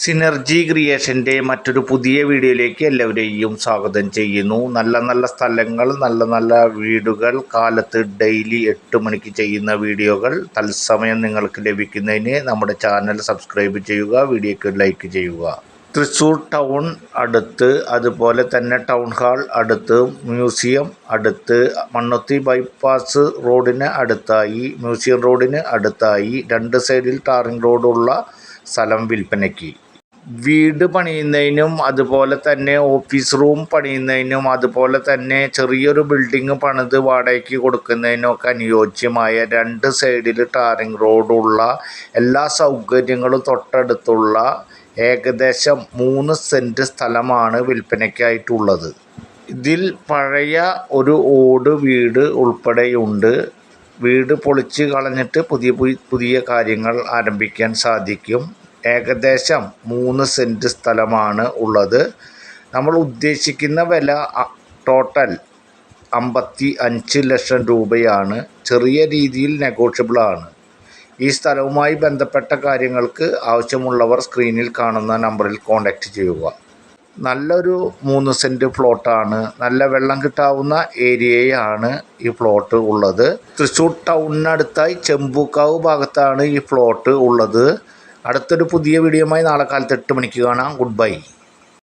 Synergy ക്രിയേഷന്റെ മറ്റൊരു പുതിയ വീഡിയോയിലേക്ക് എല്ലാവരെയും സ്വാഗതം ചെയ്യുന്നു. നല്ല നല്ല സ്ഥലങ്ങൾ നല്ല നല്ല വീടുകൾ കാലത്ത് ഡെയിലി എട്ട് മണിക്ക് ചെയ്യുന്ന വീഡിയോകൾ തത്സമയം നിങ്ങൾക്ക് ലഭിക്കുന്നതിന് നമ്മുടെ ചാനൽ സബ്സ്ക്രൈബ് ചെയ്യുക വീഡിയോക്ക് ലൈക്ക് ചെയ്യുക. തൃശ്ശൂർ ടൗൺ അടുത്ത് അതുപോലെ തന്നെ ടൗൺ ഹാൾ അടുത്ത് മ്യൂസിയം അടുത്ത് മണ്ണുത്തി ബൈപ്പാസ് റോഡിന് അടുത്തായി മ്യൂസിയം റോഡിന് അടുത്തായി രണ്ട് സൈഡിൽ ടാറിംഗ് റോഡുള്ള സ്ഥലം വിൽപ്പനയ്ക്ക്. വീട് പണിയുന്നതിനും അതുപോലെ തന്നെ ഓഫീസ് റൂം പണിയുന്നതിനും അതുപോലെ തന്നെ ചെറിയൊരു ബിൽഡിംഗ് പണിത് വാടകയ്ക്ക് കൊടുക്കുന്നതിനൊക്കെ അനുയോജ്യമായ രണ്ട് സൈഡിൽ ടാറിംഗ് റോഡുള്ള എല്ലാ സൗകര്യങ്ങളും തൊട്ടടുത്തുള്ള ഏകദേശം മൂന്ന് സെന്റ് സ്ഥലമാണ് വിൽപ്പനയ്ക്കായിട്ടുള്ളത്. ഇതിൽ പഴയ ഒരു ഓട് വീട് ഉൾപ്പെടെയുണ്ട്. വീട് പൊളിച്ച് കളഞ്ഞിട്ട് പുതിയ പുതിയ കാര്യങ്ങൾ ആരംഭിക്കാൻ സാധിക്കും. ഏകദേശം മൂന്ന് സെന്റ് സ്ഥലമാണ് ഉള്ളത്. നമ്മൾ ഉദ്ദേശിക്കുന്ന വില ടോട്ടൽ അമ്പത്തി അഞ്ച് ലക്ഷം രൂപയാണ്. ചെറിയ രീതിയിൽ നെഗോഷ്യബിളാണ് ഈ സ്ഥലവുമായി ബന്ധപ്പെട്ട കാര്യങ്ങൾക്ക് ആവശ്യമുള്ളവർ സ്ക്രീനിൽ കാണുന്ന നമ്പറിൽ കോൺടാക്റ്റ് ചെയ്യുക. നല്ലൊരു മൂന്ന് സെന്റ് പ്ലോട്ടാണ് നല്ല വെള്ളം കിട്ടാവുന്ന ഏരിയയാണ് ഈ പ്ലോട്ട് ഉള്ളത്. തൃശ്ശൂർ ടൗണിനടുത്തായി ചെമ്പൂക്കാവ് ഭാഗത്താണ് ഈ പ്ലോട്ട് ഉള്ളത്. അടുത്തൊരു പുതിയ വീഡിയോയുമായി നാളെ കാലത്ത് എട്ട് മണിക്ക് കാണാം. Good bye